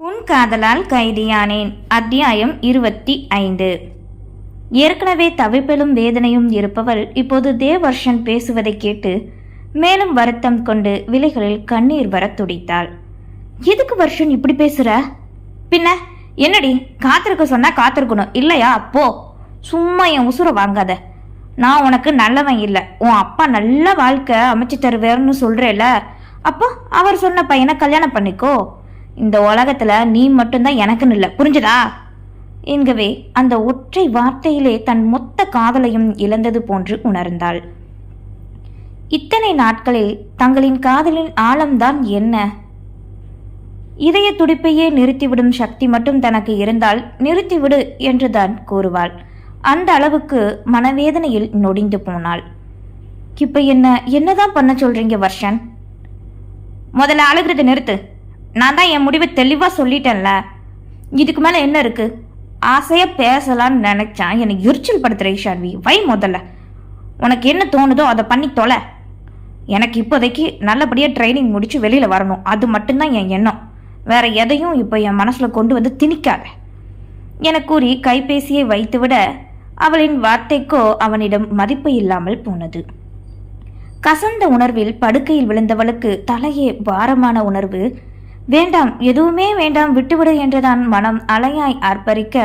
உன் காதலால் கைதியானேன். அத்தியாயம் இருபத்தி ஐந்து. ஏற்கனவே தவிப்பிலும் வேதனையும் இருப்பவள் இப்போது தேவர்ஷன் பேசுவதை கேட்டு மேலும் வருத்தம் கொண்டு விலைகளில் கண்ணீர் வர துடித்தாள். எதுக்கு வருஷன் இப்படி பேசுற? பின்ன என்னடி காத்திருக்க சொன்னா காத்திருக்கணும். இல்லையா? அப்போ சும்மா என் உசுரை வாங்காத. நான் உனக்கு நல்லவன் இல்லை. உன் அப்பா நல்ல வாழ்க்கை அமைச்சு தருவேர்னு சொல்றேல அப்போ அவர் சொன்ன பையனை கல்யாணம் பண்ணிக்கோ. இந்த உலகத்துல நீ மட்டும்தான் எனக்குன்னு இல்லை. புரிஞ்சுதா? என்கவே அந்த ஒற்றை வார்த்தையிலே தன் மொத்த காதலையும் இழந்தது போன்று உணர்ந்தாள். இத்தனை நாட்களில் தங்களின் காதலின் ஆழம்தான் என்ன? இதய துடிப்பையே நிறுத்திவிடும் சக்தி மட்டும் தனக்கு இருந்தால் நிறுத்திவிடு என்றுதான் கூறுவாள். அந்த அளவுக்கு மனவேதனையில் நொடிந்து போனாள். இப்ப என்ன என்னதான் பண்ண சொல்றீங்க வர்ஷன்? முதல்ல அழுகிறது நிறுத்து. நான் தான் என் முடிவை தெளிவாக சொல்லிட்டேன்ல. இதுக்கு மேலே என்ன இருக்கு? ஆசையாக பேசலான்னு நினைச்சான் என்னை எரிச்சல் படுத்துற ஈஷான்வி. வை முதல்ல. உனக்கு என்ன தோணுதோ அதை பண்ணி தொலை. எனக்கு இப்போதைக்கு நல்லபடியாக ட்ரைனிங் முடிச்சு வெளியில் வரணும். அது மட்டும்தான் என் எண்ணம். வேற எதையும் இப்போ என் மனசில் கொண்டு வந்து திணிக்காத. என கூறி கைபேசியை வைத்துவிட அவளின் வார்த்தைக்கோ அவனிடம் மதிப்பு இல்லாமல் போனது. கசந்த உணர்வில் படுக்கையில் விழுந்தவளுக்கு தலையே பாரமான உணர்வு வேண்டாம் எதுவுமே வேண்டாம் விட்டுவிடு என்றுதான் மனம் அலையாய் ஆர்ப்பரிக்க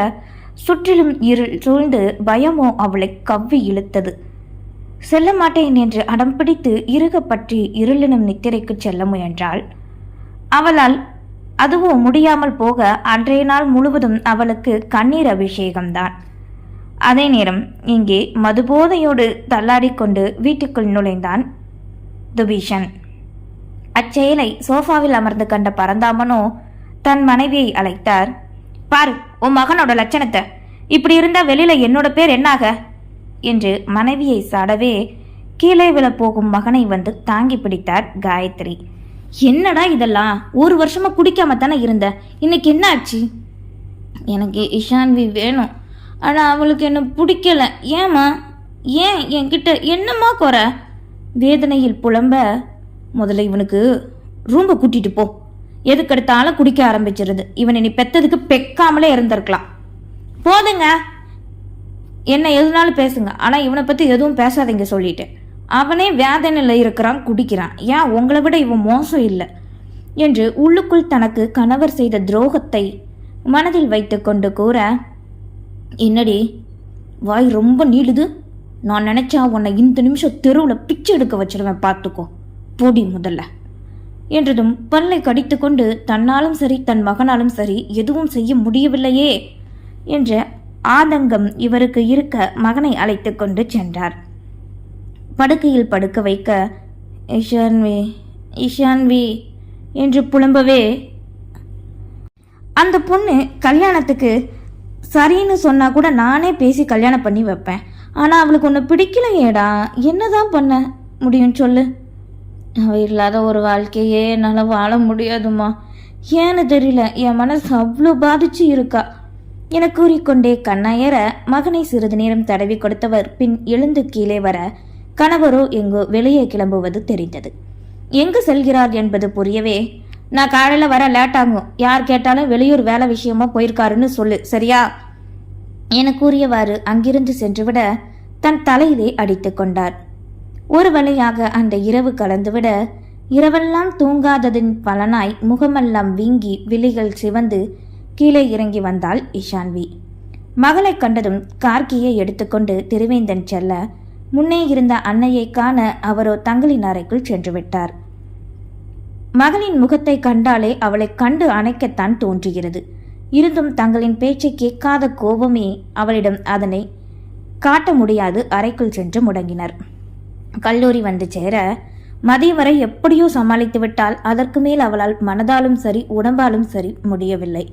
சுற்றிலும் இருள் சூழ்ந்து பயமோ அவளை கவ்வி இழுத்தது. செல்ல மாட்டேன் என்று அடம் பிடித்து இறுக பற்றி இருளினும் நித்திரைக்கு செல்ல முயன்றாள். அவளால் அதுவோ முடியாமல் போக அன்றைய நாள் முழுவதும் அவளுக்கு கண்ணீர் அபிஷேகம்தான். அதே நேரம் இங்கே மதுபோதையோடு தள்ளாடிக்கொண்டு வீட்டுக்குள் நுழைந்தான் துபீஷன். அச்செயலை சோஃபாவில் அமர்ந்து கண்ட பரந்தாமனோ தன் மனைவியை அழைத்தார். பாரு உன் மகனோட லட்சணத்தை. இப்படி இருந்தா வெளியில என்னோட பேர் என்னாக? என்று மனைவியை சாடவே கீழே விழப் போகும் மகனை வந்து தாங்கி பிடித்தார் காயத்ரி. என்னடா இதெல்லாம்? ஒரு வருஷமா குடிக்காம தானே இருந்த? இன்னைக்கு என்ன ஆச்சு? எனக்கு இஷான்வி வேணும். ஆனால் அவளுக்கு என்ன பிடிக்கல. ஏம்மா? ஏன் என்கிட்ட என்னம்மா குறை? வேதனையில் புலம்ப முதல்ல இவனுக்கு ரூம்பை கூட்டிட்டு போ. எதுக்கெடுத்தாலும் குடிக்க ஆரம்பிச்சிருது. இவன் இனி பெத்ததுக்கு பெக்காமலே இருந்திருக்கலாம். போதுங்க. என்ன எதுனாலும் பேசுங்க. ஆனால் இவனை பற்றி எதுவும் பேசாதீங்க சொல்லிட்டேன் அவனே வேதனையில் இருக்கிறான் குடிக்கிறான். ஏன்? உங்களை விட இவன் மோசம் இல்லை. என்று உள்ளுக்குள் தனக்கு கணவர் செய்த துரோகத்தை மனதில் வைத்து கொண்டு கூற என்னடி வாய் ரொம்ப நீளுது. நான் நினைச்சா உன்னை இந்த நிமிஷம் தெருவில் பிச்சை எடுக்க வச்சிருவேன் பார்த்துக்கோ போடி முதல்ல. என்றதும் பல்லை கடித்துக்கொண்டு தன்னாலும் சரி தன் மகனாலும் சரி எதுவும் செய்ய முடியவில்லையே என்ற ஆதங்கம் இவருக்கு இருக்க மகனை அழைத்து கொண்டு சென்றார். படுக்கையில் படுக்க வைக்க இஷான்வி இஷான்வி என்று புலம்பவே அந்த பொண்ணு கல்யாணத்துக்கு சரின்னு சொன்னா கூட நானே பேசி கல்யாணம் பண்ணி வைப்பேன். ஆனால் அவளுக்கு ஒன்று பிடிக்கலையேடா என்னதான் பண்ண முடியும் சொல்லு. அவள் இல்லாத ஒரு வாழ்க்கையே என்னால் வாழ முடியாதுமா ஏன்னு தெரியல என் மனசு அவ்வளோ பாதிச்சு இருக்கா. என கூறிக்கொண்டே கண்ணாயர மகனை சிறிது நேரம் தடவி கொடுத்தவர் பின் எழுந்து கீழே வர கணவரோ எங்கோ வெளியே கிளம்புவது தெரிந்தது. எங்கு செல்கிறார் என்பது புரியவே நான் காலையில் வர லேட் ஆகும். யார் கேட்டாலும் வெளியூர் வேலை விஷயமா போயிருக்காருன்னு சொல்லு சரியா? என கூறியவாறு அங்கிருந்து சென்றுவிட தன் தலையிலே அடித்துக் கொண்டார். ஒரு வழியாக அந்த இரவு கலந்துவிட இரவெல்லாம் தூங்காததின் பலனாய் முகமெல்லாம் வீங்கி விழிகள் சிவந்து கீழே இறங்கி வந்தாள் இஷான்வி. மகளை கண்டதும் கார்கியை எடுத்துக்கொண்டு திருவேந்தன் செல்ல முன்னே இருந்த அன்னையை காண அவரோ தங்களின் அறைக்குள் சென்று விட்டார் மகளின் முகத்தை கண்டாலே அவளை கண்டு அணைக்கத்தான் தோன்றுகிறது. இருந்தும் தங்களின் பேச்சை கேட்காத கோபமே அவளிடம் அதனை காட்ட முடியாது அறைக்குள் சென்று முடங்கினர். கல்லூரி வந்து சேர மதியம் வரை எப்படியோ சமாளித்து விட்டால் அதற்கு மேல் அவளால் மனதாலும் சரி உடம்பாலும் சரி முடியவில்லை.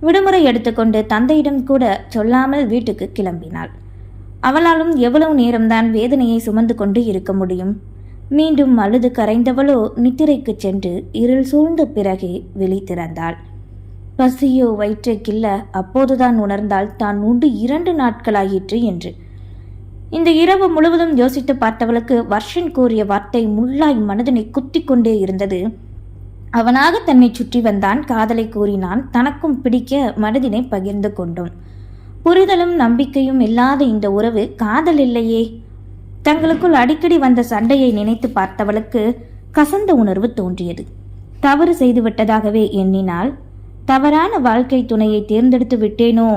விடுமுறை எடுத்துக்கொண்டு தந்தையிடம் கூட சொல்லாமல் வீட்டுக்கு கிளம்பினாள். அவளாலும் எவ்வளவு நேரம்தான் வேதனையை சுமந்து கொண்டு இருக்க முடியும்? மீண்டும் அழுது கரைந்தவளோ நித்திரைக்கு சென்று இருள் சூழ்ந்த பிறகே வெளி திறந்தாள். பசியோ வயிற்றை கில்ல அப்போதுதான் உணர்ந்தால் தான் உண்டு இரண்டு நாட்களாயிற்று என்று இந்த இரவு முழுவதும் யோசித்து பார்த்தவளுக்கு வர்ஷன் கூறிய வார்த்தை முள்ளாய் மனதினை குத்தி கொண்டே இருந்தது. அவனாக தன்னை சுற்றி வந்தான் காதலை கூறினான் தனக்கும் பிடிக்க மனதினை பகிர்ந்து கொண்டோம். புரிதலும் நம்பிக்கையும் இல்லாத இந்த உறவு காதல் இல்லையே. தங்களுக்குள் அடிக்கடி வந்த சண்டையை நினைத்து பார்த்தவளுக்கு கசந்த உணர்வு தோன்றியது. தவறு செய்துவிட்டதாகவே எண்ணினால் தவறான வாழ்க்கை துணையை தேர்ந்தெடுத்து விட்டேனோ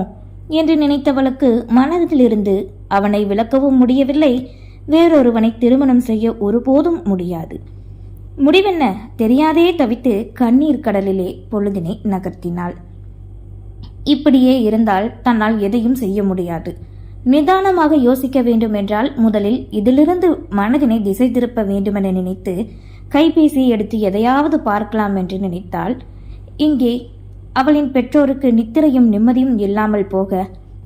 என்று நினைத்தவளுக்கு மனதிலிருந்து அவனை விளக்கவும் முடியவில்லை. வேறொருவனை திருமணம் செய்ய ஒருபோதும் முடியாது. முடிவென்ன? தெரியாதே தவித்து கண்ணீர் கடலிலே பொழுதினை நகர்த்தினாள். இப்படியே இருந்தால் தன்னால் எதையும் செய்ய முடியாது. நிதானமாக யோசிக்க வேண்டும் என்றால் முதலில் இதிலிருந்து மனதினை திசை திருப்ப வேண்டுமென நினைத்து கைபேசி எடுத்து எதையாவது பார்க்கலாம் என்று நினைத்தாள். இங்கே அவளின் பெற்றோருக்கு நித்திரையும் நிம்மதியும் இல்லாமல் போக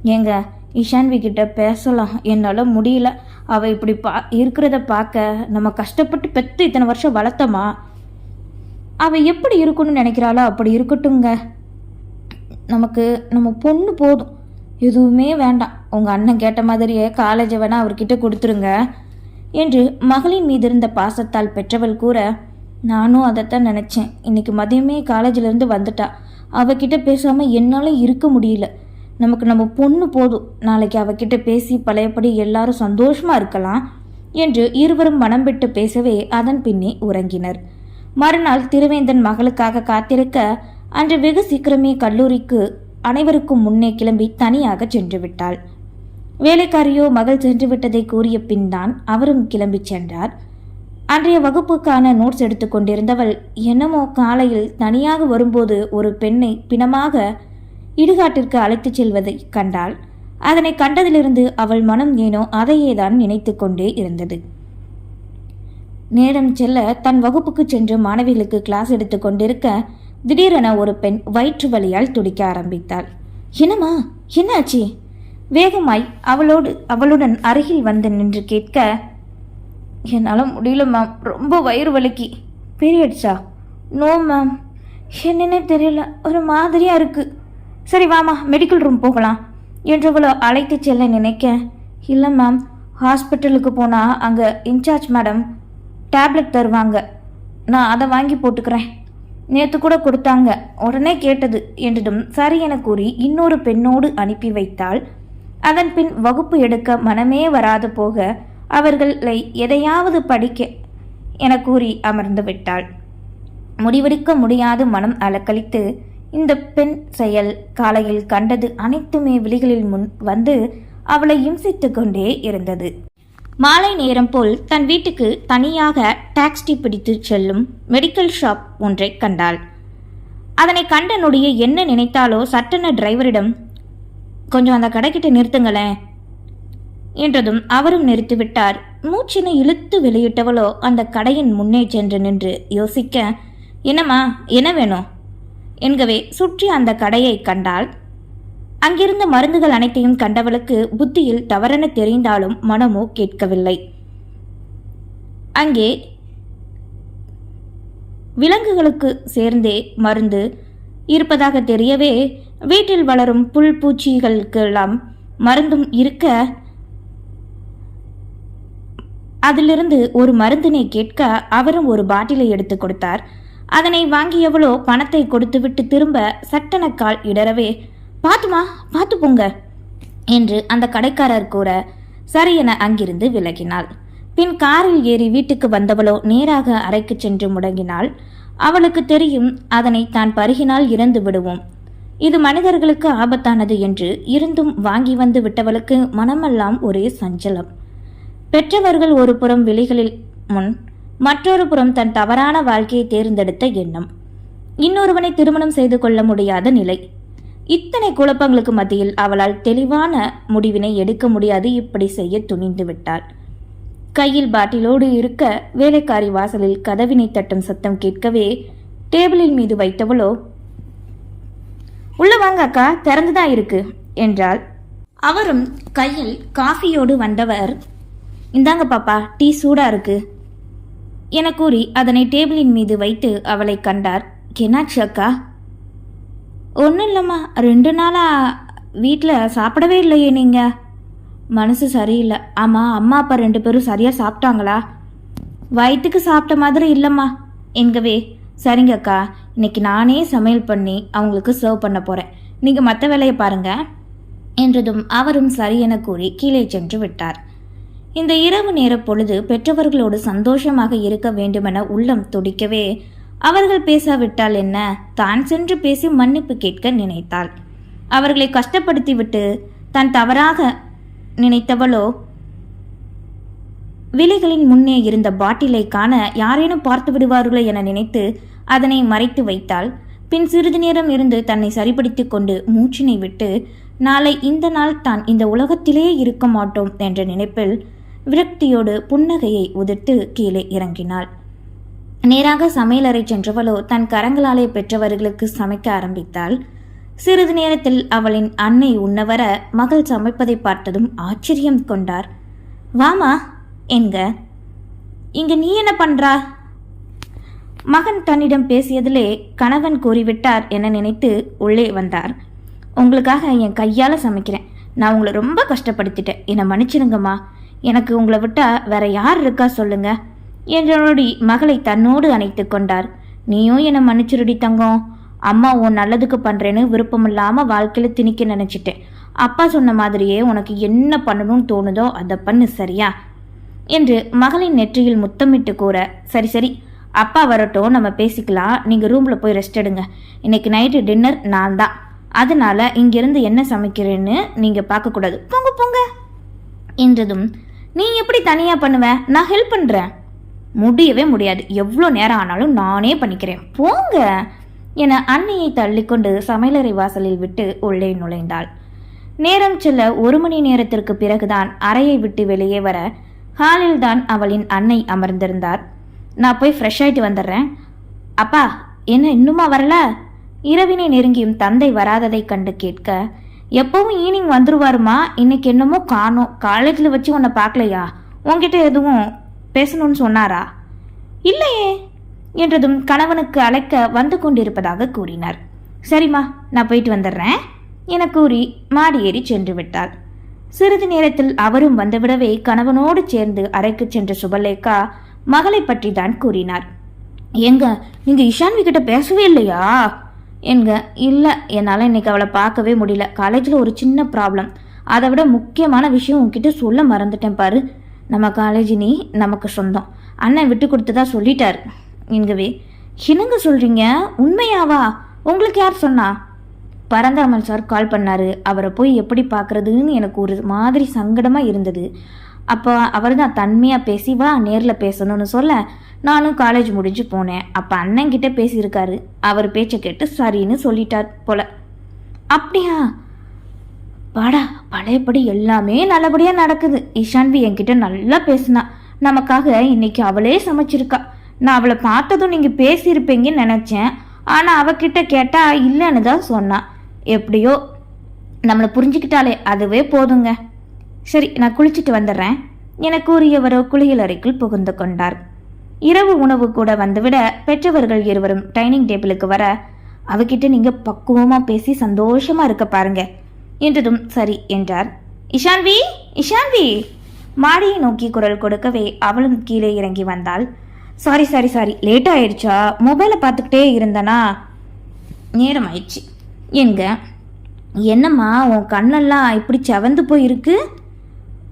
ஏங்க இஷான்வி கிட்ட பேசலாம். என்னால் முடியல. அவள் இப்படி பா இருக்கிறத பார்க்க நம்ம கஷ்டப்பட்டு பெற்று இத்தனை வருஷம் வளர்த்தமா? அவள் எப்படி இருக்கணும்னு நினைக்கிறாளோ அப்படி இருக்கட்டுங்க நமக்கு நம்ம பொண்ணு போதும். எதுவுமே வேண்டாம். உங்கள் அண்ணன் கேட்ட மாதிரியே காலேஜை வேணால் அவர்கிட்ட கொடுத்துருங்க என்று மகளின் மீது இருந்த பாசத்தால் பெற்றவள் கூற நானும் அதைத்தான் நினச்சேன். இன்னைக்கு மதியமே காலேஜிலேருந்து வந்துட்டா. அவகிட்ட பேசாமல் என்னால் இருக்க முடியல. நமக்கு நம்ம பொண்ணு போதும். நாளைக்கு அவகிட்ட பேசி பழையபடி எல்லாரும் சந்தோஷமாக இருக்கலாம் என்று இருவரும் மனம் விட்டு பேசவே அதன் பின்னே உறங்கினர். மறுநாள் திருவேந்தன் மகளுக்காக காத்திருக்க அன்று வெகு சீக்கிரமே கல்லூரிக்கு அனைவருக்கும் முன்னே கிளம்பி தனியாக சென்று விட்டாள். வேலைக்காரியோ மகள் சென்று விட்டதை கூறிய பின் தான் அவரும் கிளம்பி சென்றார். அன்றைய வகுப்புக்கான நோட்ஸ் எடுத்துக்கொண்டிருந்தவள் என்னமோ காலையில் தனியாக வரும்போது ஒரு பெண்ணை பிணமாக இடுகாட்டிற்கு அழைத்துச் செல்வதை கண்டாள். அதனை கண்டதிலிருந்து அவள் மனம் ஏனோ அதையேதான் நினைத்து கொண்டே இருந்தது. நேரம் செல்ல தன் வகுப்புக்கு சென்று மாணவிகளுக்கு கிளாஸ் எடுத்து கொண்டிருக்க திடீரென ஒரு பெண் வயிற்று வலியால் துடிக்க ஆரம்பித்தாள். என்னம்மா என்னாச்சு? வேகமாய் அவளோடு அவளுடன் அருகில் வந்து நின்று கேட்க என்னால் முடியல மேம் ரொம்ப வயிறு வலிக்கு. பீரியட்ஸா நோ மேம் என்னன்னே தெரியல. ஒரு மாதிரியாக இருக்குது சரி வாமா மெடிக்கல் ரூம் போகலாம். என்றவளோ அழைத்து செல்ல நினைக்க இல்லை மேம் ஹாஸ்பிட்டலுக்கு போனால் அங்கே இன்சார்ஜ் மேடம் டேப்லெட் தருவாங்க. நான் அதை வாங்கி போட்டுக்கிறேன். நேற்று கூட கொடுத்தாங்க. உடனே கேட்டது. என்றதும் சரி என கூறி இன்னொரு பெண்ணோடு அனுப்பி வைத்தால் அதன் பின் வகுப்பு எடுக்க மனமே வராது போக அவர்களை எதையாவது படிக்க என கூறி அமர்ந்து விட்டாள். முடிவெடுக்க முடியாது மனம் அலக்களித்து இந்த பெண் செயல் காலையில் கண்டது அனைத்துமே விழிகளில் முன் வந்து அவளை இம்சித்து கொண்டே இருந்தது. மாலை நேரம் போல் தன் வீட்டுக்கு தனியாக டாக்ஸி பிடித்து செல்லும் மெடிக்கல் ஷாப் ஒன்றை கண்டாள். அதனை கண்ட நொடியே என்ன நினைத்தாலோ சட்டென டிரைவரிடம் கொஞ்சம் அந்த கடைக்கிட்ட நிறுத்துங்களேன் என்றதும் அவரும் நிறுத்திவிட்டார். மூச்சினை இழுத்து வெளியிட்டவளோ அந்த கடையின் முன்னே சென்று நின்று யோசிக்க என்னம்மா என்ன வேணும்? என்கவே சுற்றி அந்த கடையை கண்டாள். அங்கிருந்த மருந்துகள் அனைத்தையும் கண்டவளுக்கு புத்தியில் தவறென தெரிந்தாலும் மனமோ கேட்கவில்லை. அங்கே விலங்குகளுக்கு சேர்ந்தே மருந்து இருப்பதாக தெரியவே வீட்டில் வளரும் புல் பூச்சிகளுக்கெல்லாம் மருந்தும் இருக்க அதிலிருந்து ஒரு மருந்தினை கேட்க அவரும் ஒரு பாட்டிலை எடுத்து கொடுத்தார். அதனை வாங்கியவளோ பணத்தை கொடுத்துவிட்டு திரும்ப சட்டன கால் இடரவே பாத்துமா பார்த்து போங்க என்று அந்த கடைக்காரர் கூற சரியென அங்கிருந்து விலகினாள். பின் காரில் ஏறி வீட்டுக்கு வந்தவளோ நேராக அறைக்கு சென்று முடங்கினாள். அவளுக்கு தெரியும் அதனை தான் பருகினால் இறந்து விடுவோம். இது மனிதர்களுக்கு ஆபத்தானது என்று இருந்தும் வாங்கி வந்து விட்டவளுக்கு மனமெல்லாம் ஒரே சஞ்சலம். பெற்றவர்கள் ஒரு புறம் விழிகளில் முன் மற்றொரு புறம் தன் தவறான வாழ்க்கையை தேர்ந்தெடுத்த எண்ணம். இன்னொருவனை திருமணம் செய்து கொள்ள முடியாத நிலை. இத்தனை குழப்பங்களுக்கு மத்தியில் அவளால் தெளிவான முடிவினை எடுக்க முடியாது இப்படி செய்ய துணிந்து விட்டாள். கையில் பாட்டிலோடு இருக்க வேலைக்காரி வாசலில் கதவினை தட்டும் சத்தம் கேட்கவே டேபிளின் மீது வைத்தவளோ உள்ள வாங்க அக்கா திறந்துதான் இருக்கு என்றாள். அவரும் கையில் காஃபியோடு வந்தவர் இந்தாங்க பாப்பா டீ சூடா இருக்கு. என கூறி அதனை டேபிளின் மீது வைத்து அவளை கண்டார். என்னாச்சு அக்கா? ஒன்றும் இல்லைம்மா. ரெண்டு நாளாக வீட்டில் சாப்பிடவே இல்லையே நீங்கள் மனசு சரியில்லை. ஆமாம் அம்மா அப்பா ரெண்டு பேரும் சரியாக சாப்பிட்டாங்களா? வயிற்றுக்கு சாப்பிட்ட மாதிரி இல்லைம்மா. எங்கவே? சரிங்க அக்கா. இன்னைக்கு நானே சமையல் பண்ணி அவங்களுக்கு சர்வ் பண்ண போகிறேன் நீங்கள் மற்ற வேலையை பாருங்கள் என்றதும் அவரும் சரி என கூறி கீழே சென்று விட்டார். இந்த இரவு நேர பொழுது பெற்றவர்களோடு சந்தோஷமாக இருக்க வேண்டுமென உள்ளம் துடிக்கவே அவர்கள் பேசாவிட்டால் என்ன? தான் சென்று பேசி மன்னிப்பு கேட்க நினைத்தாள். அவர்களை கஷ்டப்படுத்திவிட்டு தான் தவறாக நினைத்தவளோ? விலைகளின் முன்னே இருந்த பாட்டிலை காண யாரேனும் பார்த்து விடுவார்களோ என நினைத்து அதனை மறைத்து வைத்தாள். பின் சிறிது நேரம் இருந்து தன்னை சரிப்படுத்திக் கொண்டு மூச்சினை விட்டு நாளை இந்த நாள் தான் இந்த உலகத்திலே இருக்க மாட்டோம் என்ற நினைப்பில் விரக்தியோடு புன்னகையை உதிர்த்து கீழே இறங்கினாள். நேராக சமையலறை சென்றவளோ தன் கரங்களாலே பெற்றவர்களுக்கு சமைக்க ஆரம்பித்தாள். சிறிது நேரத்தில் அவளின் அன்னை உண்ணவர மகள் சமைப்பதை பார்த்ததும் ஆச்சரியம் கொண்டார். வாமா என்க. இங்க நீ என்ன பண்றா? மகன் தன்னிடம் பேசியதிலே கணவன் கூறிவிட்டார் என நினைத்து உள்ளே வந்தார். உங்களுக்காக என் கையால் சமைக்கிறேன். நான் உங்களை ரொம்ப கஷ்டப்படுத்திட்டேன். என்னை மன்னிச்சிடுங்கம்மா எனக்கு உங்களை விட்டா வேற யார் இருக்கா சொல்லுங்க என்றொடி மகளை தன்னோடு அணைத்து கொண்டார். நீயும் என்னை மன்னிச்சுருடி தங்கம். அம்மா உன் நல்லதுக்கு பண்றேன்னு விருப்பமில்லாமல் வாழ்க்கையில திணிக்க நினைச்சிட்டேன். அப்பா சொன்ன மாதிரியே உனக்கு என்ன பண்ணணும்னு தோணுதோ அதை பண்ணு சரியா? என்று மகளின் நெற்றியில் முத்தமிட்டு கூற சரி சரி அப்பா வரட்டும் நம்ம பேசிக்கலாம். நீங்கள் ரூமில் போய் ரெஸ்ட் எடுங்க. இன்னைக்கு நைட்டு டின்னர் நான் தான். அதனால இங்கிருந்து என்ன சமைக்கிறேன்னு நீங்கள் பார்க்கக்கூடாது போங்க போங்க என்றதும் நீ எப்படி தனியாக பண்ணுவ? நான் ஹெல்ப் பண்ணுறேன் முடியவே முடியாது. எவ்வளோ நேரம் ஆனாலும் நானே பண்ணிக்கிறேன். போங்க. என அன்னையை தள்ளிக்கொண்டு சமையலறை வாசலில் விட்டு உள்ளே நுழைந்தாள். நேரம் செல்ல ஒரு மணி நேரத்திற்கு பிறகுதான் அறையை விட்டு வெளியே வர ஹாலில் தான் அவளின் அன்னை அமர்ந்திருந்தார். நான் போய் ஃப்ரெஷ் ஆயிட்டு வந்துடுறேன். அப்பா என்ன இன்னுமா வரல? இரவினை நெருங்கியும் தந்தை வராததை கண்டு கேட்க எப்பவும் ஈவினிங் வந்துருவாருமா? இன்னைக்கு என்னமோ காணோம். காலேஜில் வச்சு உன்னை பார்க்கலையா? உன்கிட்ட எதுவும் பேசணும்னு சொன்னாரா? இல்லையே என்றதும் கணவனுக்கு அழைக்க வந்து கொண்டிருப்பதாக கூறினார். சரிம்மா நான் போயிட்டு வந்துடுறேன் என கூறி மாடி ஏறி சென்று விட்டாள் சிறிது நேரத்தில் அவரும் வந்துவிடவே கணவனோடு சேர்ந்து அறைக்கு சென்ற சுபலேகா மகளை பற்றி தான் கூறினார். ஏங்க நீங்க இஷான்வி கிட்ட பேசவே இல்லையா? என்க இல்லை என்னால் இன்னைக்கு அவளை பார்க்கவே முடியல. காலேஜில் ஒரு சின்ன ப்ராப்ளம் அதை விட முக்கியமான விஷயம் உங்ககிட்ட சொல்ல மறந்துட்டேன் பாரு. நம்ம காலேஜ் நீ நமக்கு சொந்தம். அண்ணன் விட்டு கொடுத்ததா சொல்லிட்டாரு. என்கவே என்னங்க சொல்கிறீங்க உண்மையாவா? உங்களுக்கு யார் சொன்னா? பரந்தாமன் சார் கால் பண்ணார். அவரை போய் எப்படி பார்க்குறதுன்னு எனக்கு ஒரு மாதிரி சங்கடமாக இருந்தது. அப்போ அவர் தான் தன்மையாக பேசி வா நேரில் பேசணும்னு சொல்ல நானும் காலேஜ் முடிஞ்சு போனேன். அப்போ அண்ணன்கிட்ட பேசியிருக்காரு. அவர் பேச்சை கேட்டு சரின்னு சொல்லிட்டார் போல. அப்படியா? பாடா பழையபடி எல்லாமே நல்லபடியாக நடக்குது. இஷான்வி என்கிட்ட நல்லா பேசினா. நமக்காக இன்னைக்கு அவளே சமைச்சிருக்கா. நான் அவளை பார்த்ததும் நீங்கள் பேசியிருப்பீங்கன்னு நினச்சேன். ஆனால் அவகிட்ட கேட்டால் இல்லைன்னு தான் சொன்னான் எப்படியோ? நம்மளை புரிஞ்சுக்கிட்டாலே அதுவே போதுங்க. சரி நான் குளிச்சுட்டு வந்துடுறேன். என கூறியவரோ குளியல் அறைக்குள் புகுந்து கொண்டார். இரவு உணவு கூட வந்துவிட பெற்றவர்கள் இருவரும் டைனிங் டேபிளுக்கு வர அவகிட்ட நீங்க பக்குவமா பேசி சந்தோஷமா இருக்க பாருங்க என்றதும் சரி என்றார். இஷான்வி இஷான்வி! மாடியை நோக்கி குரல் கொடுக்கவே அவளும் கீழே இறங்கி வந்தாள். சாரி சாரி சாரி லேட் ஆயிடுச்சா? மொபைலை பார்த்துக்கிட்டே இருந்தனா? நேரம் ஆயிடுச்சு எங்க? என்னம்மா உன் கண்ணெல்லாம் இப்படி செவந்து போயிருக்கு?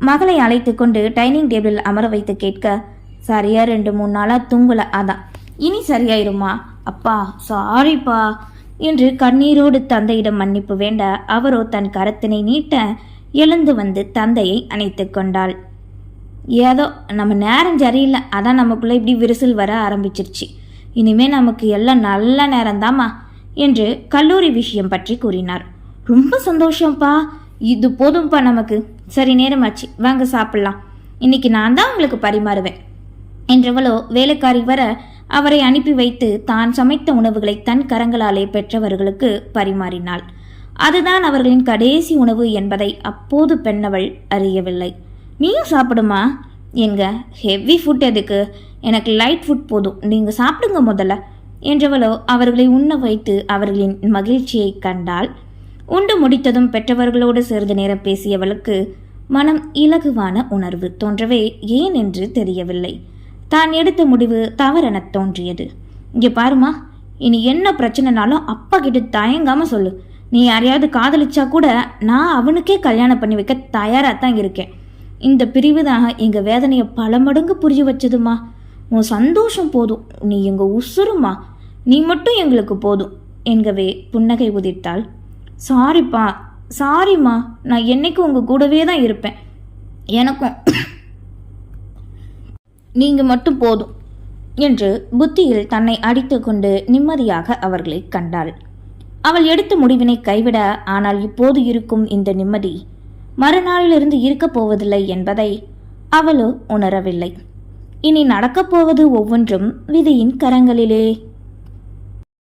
மகளை அழைத்து கொண்டு டைனிங் டேபிளில் அமர வைத்து கேட்க சரியா ரெண்டு மூணு நாளாக தூங்கல. அதான். இனி சரியாயிருமா? அப்பா சாரிப்பா என்று கண்ணீரோடு தந்தையிடம் மன்னிப்பு வேண்ட அவரோ தன் கரத்தினை நீட்ட எழுந்து வந்து தந்தையை அணைத்து கொண்டாள். ஏதோ நம்ம நேரம் சரியில்லை. அதான் நமக்குள்ளே இப்படி விரிசல் வர ஆரம்பிச்சிருச்சு. இனிமே நமக்கு எல்லாம் நல்ல நேரம்தாம்மா என்று கல்லூரி விஷயம் பற்றி கூறினார். ரொம்ப சந்தோஷம்ப்பா. இது போதும்ப்பா நமக்கு. சரி நேரமாச்சு. வாங்க சாப்பிடலாம். இன்னைக்கு நான் தான் உங்களுக்கு பரிமாறுவேன். என்றவளோ வேலைக்காரி வர அவரை அனுப்பி வைத்து தான் சமைத்த உணவுகளை தன் கரங்களாலே பெற்றவர்களுக்கு பரிமாறினாள். அதுதான் அவர்களின் கடைசி உணவு என்பதை அப்போது பெண்ணவள் அறியவில்லை. நீயும் சாப்பிடுமா? எங்க ஹெவி ஃபுட் எதுக்கு? எனக்கு லைட் ஃபுட் போதும். நீங்கள் சாப்பிடுங்க முதல்ல. என்றவளோ அவர்களை உண்ண வைத்து அவர்களின் மகிழ்ச்சியை கண்டாள். உண்டு முடித்ததும் பெற்றவர்களோடு சிறிது நேரம் பேசியவளுக்கு மனம் இலகுவான உணர்வு தோன்றவே ஏன் என்று தெரியவில்லை. தான் எடுத்த முடிவு தவறெனத் தோன்றியது. இங்கே பாருமா இனி என்ன பிரச்சனைனாலும் அப்பா கிட்ட தயங்காம சொல்லு. நீ யாரையாவது காதலிச்சா கூட நான் அவனுக்கே கல்யாணம் பண்ணி வைக்க தயாராக தான் இருக்கேன். இந்த பிரிவு தான் எங்கள் வேதனையை பல மடங்கு புரிய வச்சதுமா. உன் சந்தோஷம் போதும் நீ எங்கள் உசுருமா நீ மட்டும் எங்களுக்கு போதும் என்கவே புன்னகை உதிர்த்தாள் சாரிப்பா சாரிம்மா நான் என்னைக்கும் உங்கள் கூடவே தான் இருப்பேன். எனக்கும். நீங்கள் மட்டும் போதும். என்று புத்தியில் தன்னை அடித்துக்கொண்டு நிம்மதியாக அவர்களை கண்டாள். அவள் எடுத்த முடிவினை கைவிட ஆனால் இப்போது இருக்கும் இந்த நிம்மதி மறுநாளிலிருந்து இருக்கப் போவதில்லை என்பதை அவளோ உணரவில்லை. இனி நடக்கப் போவது ஒவ்வொன்றும் விதியின் கரங்களிலே.